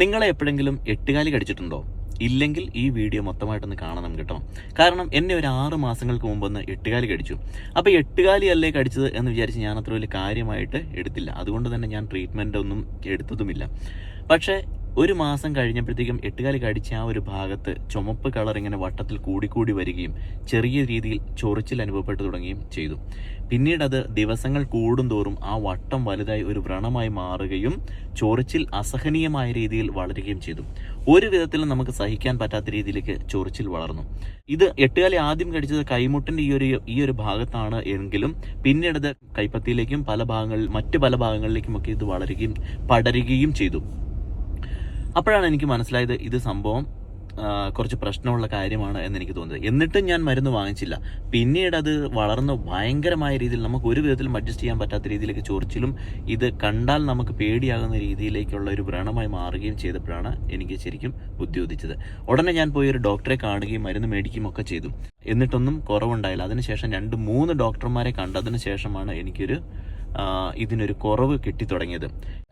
നിങ്ങളെ എപ്പോഴെങ്കിലും എട്ടുകാലി കടിച്ചിട്ടുണ്ടോ? ഇല്ലെങ്കിൽ ഈ വീഡിയോ മൊത്തമായിട്ടൊന്ന് കാണണം കേട്ടോ. കാരണം എന്നെ ഒരു ആറ് മാസങ്ങൾക്ക് മുമ്പൊന്ന് എട്ടുകാലി കടിച്ചു. അപ്പോൾ എട്ടുകാലി അല്ലേ കടിച്ചത് എന്ന് വിചാരിച്ച് ഞാൻ അത്ര വലിയ കാര്യമായിട്ട് എടുത്തില്ല. അതുകൊണ്ട് തന്നെ ഞാൻ ട്രീറ്റ്മെന്റ് ഒന്നും എടുത്തതുമില്ല. പക്ഷേ ഒരു മാസം കഴിഞ്ഞപ്പോഴത്തേക്കും എട്ടുകാലി കടിച്ച ആ ഒരു ഭാഗത്ത് ചുമപ്പ് കളർ ഇങ്ങനെ വട്ടത്തിൽ കൂടിക്കൂടി വരികയും ചെറിയ രീതിയിൽ ചൊറിച്ചിൽ അനുഭവപ്പെട്ടു തുടങ്ങുകയും ചെയ്തു. പിന്നീട് അത് ദിവസങ്ങൾ കൂടുന്തോറും ആ വട്ടം വലുതായി ഒരു വ്രണമായി മാറുകയും ചൊറിച്ചിൽ അസഹനീയമായ രീതിയിൽ വളരുകയും ചെയ്തു. ഒരു വിധത്തിലും നമുക്ക് സഹിക്കാൻ പറ്റാത്ത രീതിയിലേക്ക് ചൊറിച്ചിൽ വളർന്നു. ഇത് എട്ടുകാലി ആദ്യം കടിച്ചത് കൈമുട്ടിന്റെ ഈ ഒരു ഈ ഒരു ഭാഗത്താണ് എങ്കിലും പിന്നീട് കൈപ്പത്തിയിലേക്കും പല ഭാഗങ്ങളിൽ മറ്റു പല ഭാഗങ്ങളിലേക്കും ഒക്കെ ഇത് വളരുകയും പടരുകയും ചെയ്തു. അപ്പോഴാണ് എനിക്ക് മനസ്സിലായത് ഇത് സംഭവം കുറച്ച് പ്രശ്നമുള്ള കാര്യമാണ് എന്ന് എനിക്ക് തോന്നുന്നത് എന്നിട്ടും ഞാൻ മരുന്ന് വാങ്ങിച്ചില്ല. പിന്നീട് അത് വളർന്ന് ഭയങ്കരമായ രീതിയിൽ നമുക്ക് ഒരു വിധത്തിലും അഡ്ജസ്റ്റ് ചെയ്യാൻ പറ്റാത്ത രീതിയിലേക്ക് ചൊറിച്ചിലും ഇത് കണ്ടാൽ നമുക്ക് പേടിയാകുന്ന രീതിയിലേക്കുള്ള ഒരു വ്രണമായി മാറുകയും ചെയ്തപ്പോഴാണ് എനിക്ക് ശരിക്കും ബുദ്ധിയോദിച്ചത്. ഉടനെ ഞാൻ പോയി ഒരു ഡോക്ടറെ കാണുകയും മരുന്ന് മേടിക്കുകയും ഒക്കെ ചെയ്തു. എന്നിട്ടൊന്നും കുറവുണ്ടായില്ല. അതിനുശേഷം രണ്ട് മൂന്ന് ഡോക്ടർമാരെ കണ്ടതിന് ശേഷമാണ് എനിക്കൊരു ഇതിനൊരു കുറവ് കിട്ടിത്തുടങ്ങിയത്.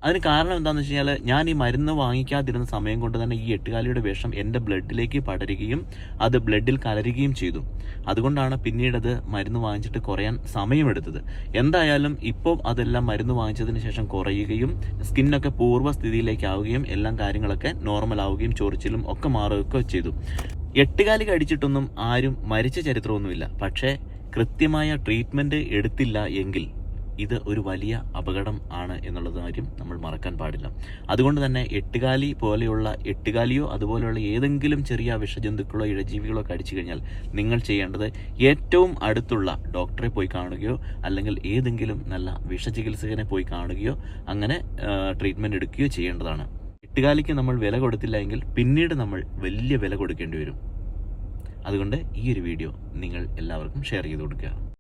അതിന് കാരണം എന്താണെന്ന് വെച്ച് കഴിഞ്ഞാൽ ഞാൻ ഈ മരുന്ന് വാങ്ങിക്കാതിരുന്ന സമയം കൊണ്ട് തന്നെ ഈ എട്ടുകാലിയുടെ വിഷം എന്റെ ബ്ലഡിലേക്ക് പടരുകയും അത് ബ്ലഡിൽ കലരുകയും ചെയ്തു. അതുകൊണ്ടാണ് പിന്നീട് അത് മരുന്ന് വാങ്ങിച്ചിട്ട് കുറയാൻ സമയമെടുത്തത്. എന്തായാലും ഇപ്പോൾ അതെല്ലാം മരുന്ന് വാങ്ങിച്ചതിന് ശേഷം കുറയുകയും സ്കിന്നൊക്കെ പൂർവസ്ഥിതിയിലേക്കാവുകയും എല്ലാം കാര്യങ്ങളൊക്കെ നോർമൽ ആവുകയും ചൊറിച്ചിലും ഒക്കെ മാറുകയൊക്കെ ചെയ്തു. എട്ടുകാലി കടിച്ചിട്ടൊന്നും ആരും മരിച്ച ചരിത്രമൊന്നുമില്ല. പക്ഷേ കൃത്യമായ ട്രീറ്റ്മെന്റ് എടുത്തില്ല എങ്കിൽ ഇത് ഒരു വലിയ അപകടം ആണ് എന്നുള്ളത് കാര്യം നമ്മൾ മറക്കാൻ പാടില്ല. അതുകൊണ്ട് തന്നെ എട്ടുകാലി പോലെയുള്ള എട്ടുകാലിയോ അതുപോലെയുള്ള ഏതെങ്കിലും ചെറിയ വിഷജന്തുക്കളോ ഇഴജീവികളോ കടിച്ചു കഴിഞ്ഞാൽ നിങ്ങൾ ചെയ്യേണ്ടത് ഏറ്റവും അടുത്തുള്ള ഡോക്ടറെ പോയി കാണുകയോ അല്ലെങ്കിൽ ഏതെങ്കിലും നല്ല വിഷചികിത്സകനെ പോയി കാണുകയോ അങ്ങനെ ട്രീറ്റ്മെന്റ് എടുക്കുകയോ ചെയ്യേണ്ടതാണ്. എട്ടുകാലിക്ക് നമ്മൾ വില കൊടുത്തില്ല എങ്കിൽ പിന്നീട് നമ്മൾ വലിയ വില കൊടുക്കേണ്ടി വരും. അതുകൊണ്ട് ഈ ഒരു വീഡിയോ നിങ്ങൾ എല്ലാവർക്കും ഷെയർ ചെയ്ത് കൊടുക്കുക.